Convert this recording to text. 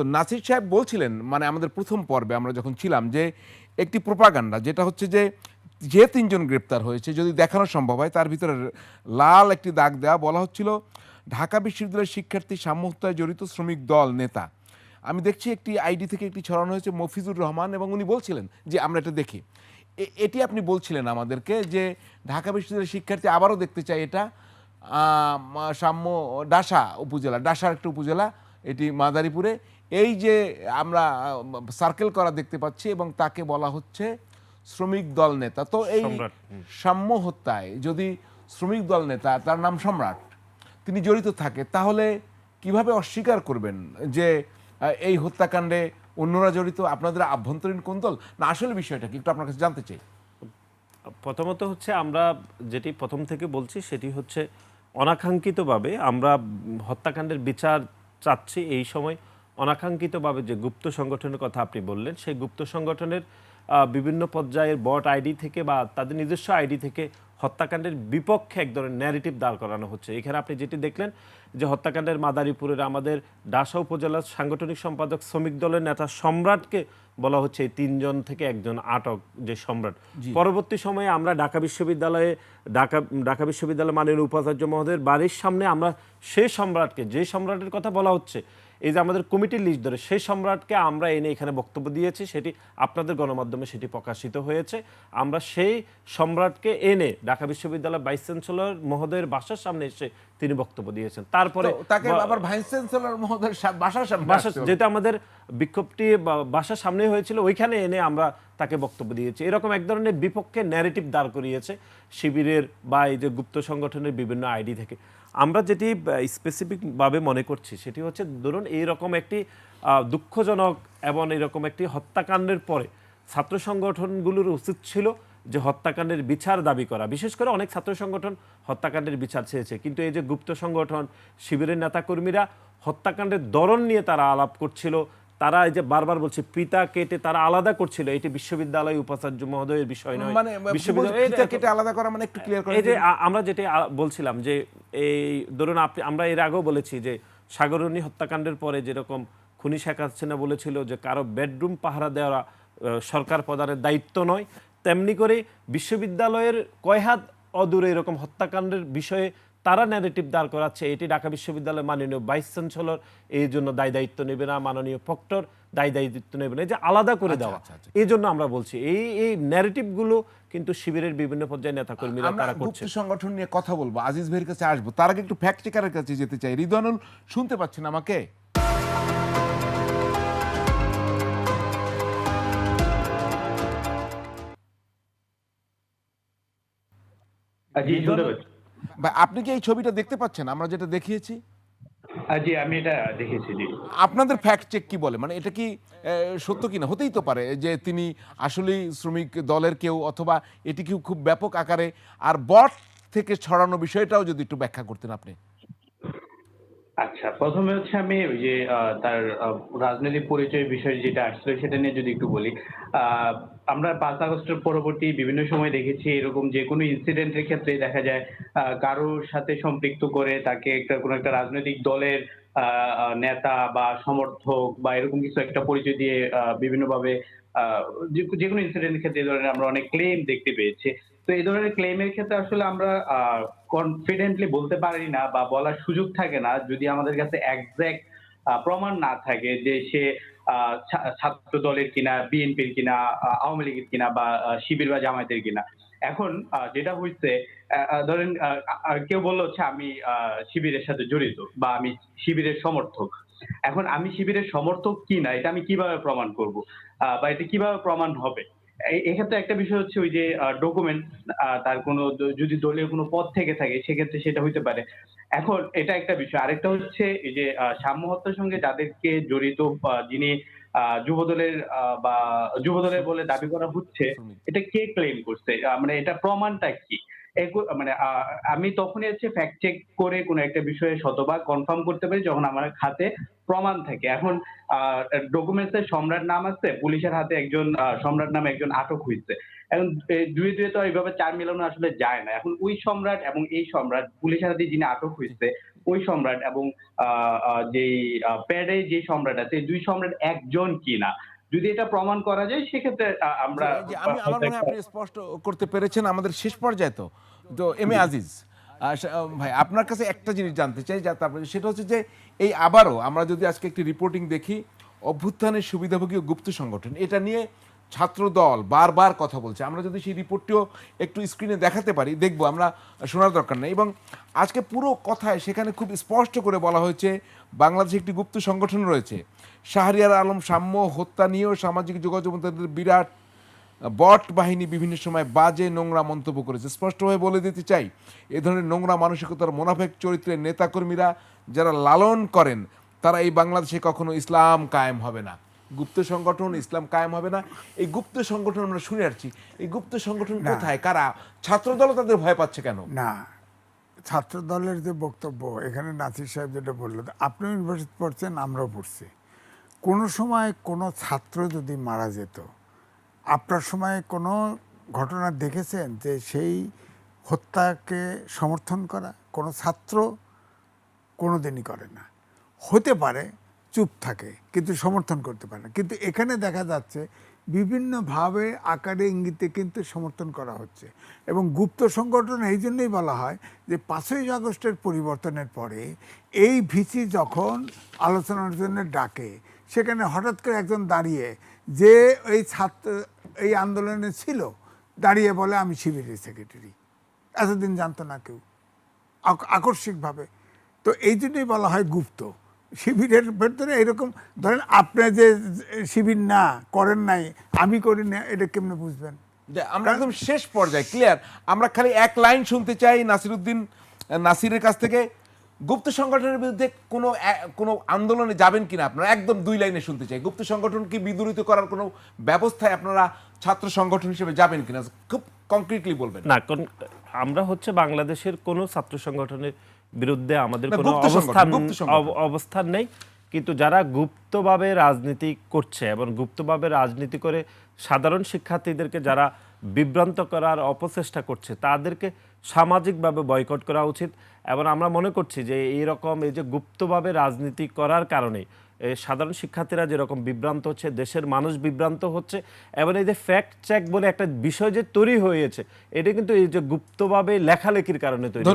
তো নাসির সাহেব বলছিলেন মানে আমাদের প্রথম পর্বে আমরা যখন ছিলাম, যে একটি প্রোপাগান্ডা, যেটা হচ্ছে যে যে তিনজন গ্রেপ্তার হয়েছে, যদি দেখানো সম্ভব হয়, তার ভিতরে লাল একটি দাগ দেওয়া বলা হচ্ছিল, ঢাকা বিশ্ববিদ্যালয়ের শিক্ষার্থী সাম্য হত্যায় জড়িত শ্রমিক দল নেতা। আমি দেখছি একটি আইডি থেকে একটি ছড়ানো হয়েছে, মফিজুর রহমান, এবং উনি বলছিলেন যে, আমরা এটা দেখি। এটি আপনি বলছিলেন আমাদেরকে যে, ঢাকা বিশ্ববিদ্যালয়ের শিক্ষার্থী আবারও দেখতে চাই এটা সাম্য ডাসা উপজেলা, ডাসার একটা উপজেলা এটি মাদারীপুরে। এই যে আমরা সার্কেল করা দেখতে পাচ্ছি এবং তাকে বলা হচ্ছে শ্রমিক দল নেতা। তো এই সম্রাট, সাম্য হত্যায় যদি শ্রমিক দল নেতা তার নাম সম্রাট তিনি জড়িত থাকে তাহলে কীভাবে অস্বীকার করবেন যে এই হত্যাকাণ্ডে অন্যরা জড়িত? আপনাদের আভ্যন্তরীণ কোন দল? না আসলে বিষয়টা কি? একটু আপনার কাছে জানতে চাই। প্রথমত হচ্ছে আমরা যেটি প্রথম থেকে বলছি সেটি হচ্ছে অনাকাঙ্ক্ষিতভাবে আমরা হত্যাকাণ্ডের বিচার চাচ্ছি এই সময় অনাকাঙ্ক্ষিতভাবে যে গুপ্ত সংগঠনের কথা আপনি বললেন, সেই গুপ্ত সংগঠনের বিভিন্ন পর্যায়ের বট আইডি থেকে বা তাদের নিজস্ব আইডি থেকে হত্যাকাণ্ডের বিপক্ষে এক ধরনের ন্যারেটিভ দাঁড় করানো হচ্ছে। এখানে আপনি যেটি দেখলেন যে হত্যাকাণ্ডের মাদারীপুরের আমাদের ডাসা উপজেলার সাংগঠনিক সম্পাদক শ্রমিক দলের নেতা সম্রাটকে বলা হচ্ছে এই তিনজন থেকে একজন আটক যে সম্রাট। পরবর্তী সময়ে আমরা ঢাকা বিশ্ববিদ্যালয়ে ঢাকা ঢাকা বিশ্ববিদ্যালয় মাননীয় উপাচার্য মহোদয়ের বাড়ির সামনে আমরা সেই সম্রাটকে যে সম্রাটের কথা বলা হচ্ছে এই যে আমাদের কমিটির লিস্ট ধরে সেই সম্রাটকে আমরা এনে এখানে বক্তব্য দিয়েছি সেটি আপনাদের গণমাধ্যমে সেটি প্রকাশিত হয়েছে। আমরা সেই সম্রাটকে এনে ঢাকা বিশ্ববিদ্যালয় ভাইস চ্যান্সেলর মহোদয়ের বাসার সামনে এসে তিনি বক্তব্য দিয়েছেন। তারপরে তাকে আবার ভাইস চ্যান্সেলর মহোদয়ের বাসার সামনে বাসা যেটা আমাদের বিক্ষোভটি বাসার সামনে হয়েছিল ওইখানে এনে আমরা তাকে বক্তব্য দিয়েছি। এরকম এক ধরনের বিপক্ষে ন্যারেটিভ দাঁড় করিয়েছে শিবিরের বা এই যে গুপ্ত সংগঠনের বিভিন্ন আইডি থেকে। আমরা যেটি স্পেসিফিকভাবে মনে করছি সেটি হচ্ছে ধরুন এইরকম একটি দুঃখজনক এবং এরকম একটি হত্যাকাণ্ডের পরে ছাত্র সংগঠনগুলোর উচিত ছিল যে হত্যাকাণ্ডের বিচার দাবি করা। বিশেষ করে অনেক ছাত্র সংগঠন হত্যাকাণ্ডের বিচার চেয়েছে। কিন্তু এই যে গুপ্ত সংগঠন শিবিরের নেতাকর্মীরা হত্যাকাণ্ডের ধরন নিয়ে তারা আলাপ করছিল তারা এই যে বারবার বলছে পিতা কেটে তারা আলাদা করছিল এটি বিশ্ববিদ্যালয় উপাচার্য মহোদয়ের বিষয় নয়। মানে বিশ্ববিদ্যালয় কেটে আলাদা করা মানে একটু ক্লিয়ার করা এই যে আমরা যেটা বলছিলাম যে এই ধরুন আপনি আমরা এর আগেও বলেছি যে সাগরণী হত্যাকাণ্ডের পরে যেরকম খুনি শেখ হাসিনা বলেছিল যে কারও বেডরুম পাহারা দেওয়া সরকার প্রদানের দায়িত্ব নয় তেমনি করে বিশ্ববিদ্যালয়ের কয় হাত অদূরে এরকম হত্যাকাণ্ডের বিষয়ে তারা ন্যারেটিভ দাঁড় করাচ্ছে এটি ঢাকা বিশ্ববিদ্যালয়ের মাননীয় ভাইস চ্যান্সেলর এই জন্য দায় দায়িত্ব নেবে না মাননীয় প্রক্টর দায় দায়িত্ব নেবে না এই যে আলাদা করে দেওয়া আচ্ছা, আচ্ছা। এই জন্য আমরা বলছি এই এই ন্যারেটিভগুলো কিন্তু শিবিরের বিভিন্ন পর্যায়ে নেতাকর্মীরা আমরা তারা করছে। সংগঠন নিয়ে কথা বলব। আজিজ ভাইয়ের কাছে আসব। তার আগে একটু ফ্যাক্ট চেকারের কাছে যেতে চাই। রিদওয়ানুল শুনতে পাচ্ছেন আমাকে? আপনি কি এই ছবিটা দেখতে পাচ্ছেন? আমরা যেটা দেখিয়েছি। জি, আমি এটা দেখেছি আপনাদের ফ্যাক্ট চেক কি বলে? মানে এটা কি সত্য কিনা? হতেই তো পারে যে তিনি আসলেই শ্রমিক দলের কেউ অথবা এটি কি খুব ব্যাপক আকারে? আর বট থেকে ছড়ানো বিষয়টাও যদি একটু ব্যাখ্যা করতেন আপনি। আচ্ছা প্রথমে হচ্ছে আমি ওই যে তার রাজনৈতিক পরিচয় বিষয় যেটা আসছিল সেটা নিয়ে যদি একটু বলি আমরা পাঁচ আগস্টের পরবর্তী বিভিন্ন সময় দেখেছি এরকম যে কোনো ইনসিডেন্টের ক্ষেত্রে দেখা যায় কারোর সাথে সম্পৃক্ত করে তাকে একটা, কোনো একটা রাজনৈতিক দলের নেতা বা সমর্থক বা এরকম কিছু একটা পরিচয় দিয়ে বিভিন্নভাবে যে কোনো ইনসিডেন্টের ক্ষেত্রে এই ধরনের আমরা অনেক ক্লেম দেখতে পেয়েছি। তো এই ধরনের ক্লেমের ক্ষেত্রে আসলে আমরা কনফিডেন্টলি বলতে পারি না বা বলার সুযোগ থাকে না। যদি আমাদের কাছে একজ্যাক্ট প্রমাণ না থাকে যে সে ছাত্র দলের কিনা বিএনপির কিনা আওয়ামী লীগের কিনা বা শিবির বা জামায়াতের কিনা। এখন যেটা হয়েছে ধরেন কেউ বলল হচ্ছে আমি শিবিরের সাথে জড়িত বা আমি শিবিরের সমর্থক। এখন আমি শিবিরের সমর্থক কি না এটা আমি কীভাবে প্রমাণ করব? বা এটা কীভাবে প্রমাণ হবে? এক্ষেত্রে একটা বিষয় হচ্ছে ওই যে ডকুমেন্ট তার কোনো যদি দলীয় কোনো পদ থেকে থাকে সেক্ষেত্রে সেটা হইতে পারে। এখন এটা একটা বিষয়। আরেকটা হচ্ছে এই যে সাম্য হত্যার সঙ্গে যাদেরকে জড়িত যিনি আহ, যুবদলের আহ, বা যুবদলের বলে দাবি করা হচ্ছে এটা কে ক্লেম করছে? মানে এটা প্রমাণটা কি? মানে আমি তখনই হচ্ছে ফ্যাক্ট চেক করে কোনো একটা বিষয়ে শতভাগ কনফার্ম করতে পারি যখন আমার হাতে প্রমাণ থাকে। এখন ডকুমেন্টস এর সম্রাট নাম আছে পুলিশের হাতে একজন সম্রাট নামে একজন আটক হয়েছে এখন দুয়ে দুয়ে তো এইভাবে চার মিলানো আসলে যায় না। এখন ওই সম্রাট এবং এই সম্রাট, পুলিশের হাতে যিনি আটক হয়েছে ওই সম্রাট এবং যেই প্যাডে যে সম্রাট আছে দুই সম্রাট একজন কিনা? যদি এটা প্রমাণ করা যায় সেক্ষেত্রে আমরা আমি আমার মনে আপনি স্পষ্ট করতে পেরেছেন আমাদের শেষ পর্যায়ে তো। তো এম এ আজিজ ভাই আপনার কাছে একটা জিনিস জানতে চাই যা তারপরে সেটা হচ্ছে যে এই আবারও আমরা যদি আজকে একটি রিপোর্টিং দেখি অভ্যুত্থানের সুবিধাভোগী গুপ্ত সংগঠন এটা নিয়ে ছাত্র দল বারবার কথা বলছে। আমরা যদি সেই রিপোর্টটিও একটু স্ক্রিনে দেখাতে পারি, দেখব, আমরা শোনার দরকার নেই। এবং আজকে পুরো কথায় সেখানে খুব স্পষ্ট করে বলা হয়েছে, বাংলাদেশে একটি গুপ্ত সংগঠন রয়েছে। শাহরিয়ার আলম সাম্য হত্যা নিয়েও সামাজিক যোগাযোগ বিরাট বট বাহিনী বিভিন্ন সময় বাজে নোংরা মন্তব্য করেছে। স্পষ্টভাবে বলে দিতে চাই, এ ধরনের নোংরা মানসিকতার মোনাফেক চরিত্রের নেতাকর্মীরা যারা লালন করেন, তারা এই বাংলাদেশে কখনো ইসলাম কায়েম হবে না। গুপ্ত সংগঠন ইসলাম কায়েম হবে না। এই গুপ্ত সংগঠন আমরা শুনে আসছি। এই গুপ্ত সংগঠন কোথায়? কারা? ছাত্রদল তাদের ভয় পাচ্ছে কেন? না। ছাত্র দলের যে বক্তব্য এখানে নাসির সাহেব যেটা বলল আপনি ইউনিভার্সিটি পড়ছেন আমরাও পড়ছি। কোনো সময় কোনো ছাত্র যদি মারা যেত আপনার সময় কোনো ঘটনা দেখেছেন যে সেই হত্যাকে সমর্থন করা? কোনো ছাত্র কোনো দিনই করে না। হতে পারে চুপ থাকে, কিন্তু সমর্থন করতে পারে না। কিন্তু এখানে দেখা যাচ্ছে বিভিন্নভাবে আকারে ইঙ্গিতে কিন্তু সমর্থন করা হচ্ছে। এবং গুপ্ত সংগঠন এই জন্যই বলা হয় যে পাঁচই আগস্টের পরিবর্তনের পরে এই ভিসি যখন আলোচনার জন্য ডাকে, সেখানে হঠাৎ করে একজন দাঁড়িয়ে যে এই ছাত্র, এই আন্দোলনে ছিল, দাঁড়িয়ে বলে, আমি শিবিরের সেক্রেটারি এতদিন জানতো না কেউ। আক- আকস্মিকভাবে। তো এই জন্যই বলা হয় গুপ্ত। শিবিরের ভেতরে এরকম ধরেন আপনি যে শিবির না করেন নাই আমি করি না এটা কেমনে বুঝবেন? যে আমরা একদম শেষ পর্যায়ে ক্লিয়ার আমরা খালি এক লাইন শুনতে চাই নাসিরুদ্দিন নাসিরের কাছ থেকে। গুপ্ত সংগঠনের বিরুদ্ধে কোনো কোনো আন্দোলনে যাবেন কিনা আপনারা? একদম দুই লাইনে শুনতে চাই। গুপ্ত সংগঠনকে বিদূরিত করার কোনো ব্যবস্থায় আপনারা ছাত্র সংগঠন হিসেবে যাবেন কিনা? খুব কংক্রিটলি বলবেন। না আমরা হচ্ছে বাংলাদেশের কোনো ছাত্র সংগঠনের বিরুদ্ধে আমাদের কোনো অবস্থান অবস্থান নেই। কিন্তু যারা গুপ্তভাবে রাজনীতি করছে এবং গুপ্তভাবে রাজনীতি করে সাধারণ শিক্ষার্থীদেরকে যারা বিভ্রান্ত করার অপচেষ্টা করছে তাদেরকে সামাজিকভাবে বয়কট করা উচিত। এবং আমরা মনে করছি যে এইরকম এই যে গুপ্তভাবে রাজনীতি করার কারণে সাধারণ শিক্ষার্থীরা যেরকম বিভ্রান্ত হচ্ছে দেশের মানুষ বিভ্রান্ত হচ্ছে এবং এই যে ফ্যাক্ট চেক বলে একটা বিষয় যে তৈরি হয়েছে এটা কিন্তু এই যে গুপ্তভাবে লেখালেখির কারণে তৈরি।